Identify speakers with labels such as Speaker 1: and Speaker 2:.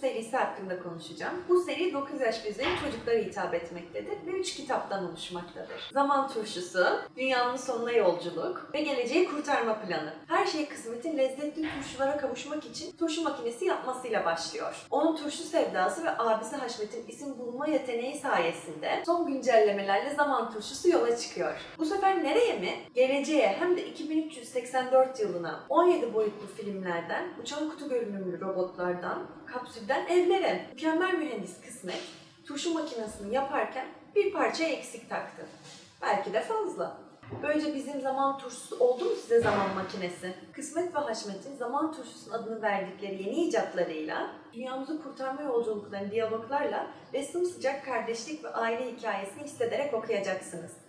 Speaker 1: serisi hakkında konuşacağım. Bu seri 9 yaş ve üzeri çocuklara hitap etmektedir ve 3 kitaptan oluşmaktadır. Zaman Turşusu, Dünyanın Sonuna Yolculuk ve Geleceği Kurtarma Planı. Her şey kısmetin lezzetli turşulara kavuşmak için turşu makinesi yapmasıyla başlıyor. Onun turşu sevdası ve abisi Haşmet'in isim bulma yeteneği sayesinde son güncellemelerle Zaman Turşusu yola çıkıyor. Bu sefer nereye mi? Geleceğe hem de 2384 yılına 17 boyutlu filmlerden, uçan kutu görünümlü robotlardan, kapsülden evlere. Mükemmel mühendis kısmet turşu makinesini yaparken bir parça eksik taktı. Belki de fazla. Böylece bizim zaman turşusu oldu mu size zaman makinesi? Kısmet ve Haşmet'in zaman turşusunun adını verdikleri yeni icatlarıyla, dünyamızı kurtarma yolculuklarını diyaloglarla ve sımsıcak kardeşlik ve aile hikayesini hissederek okuyacaksınız.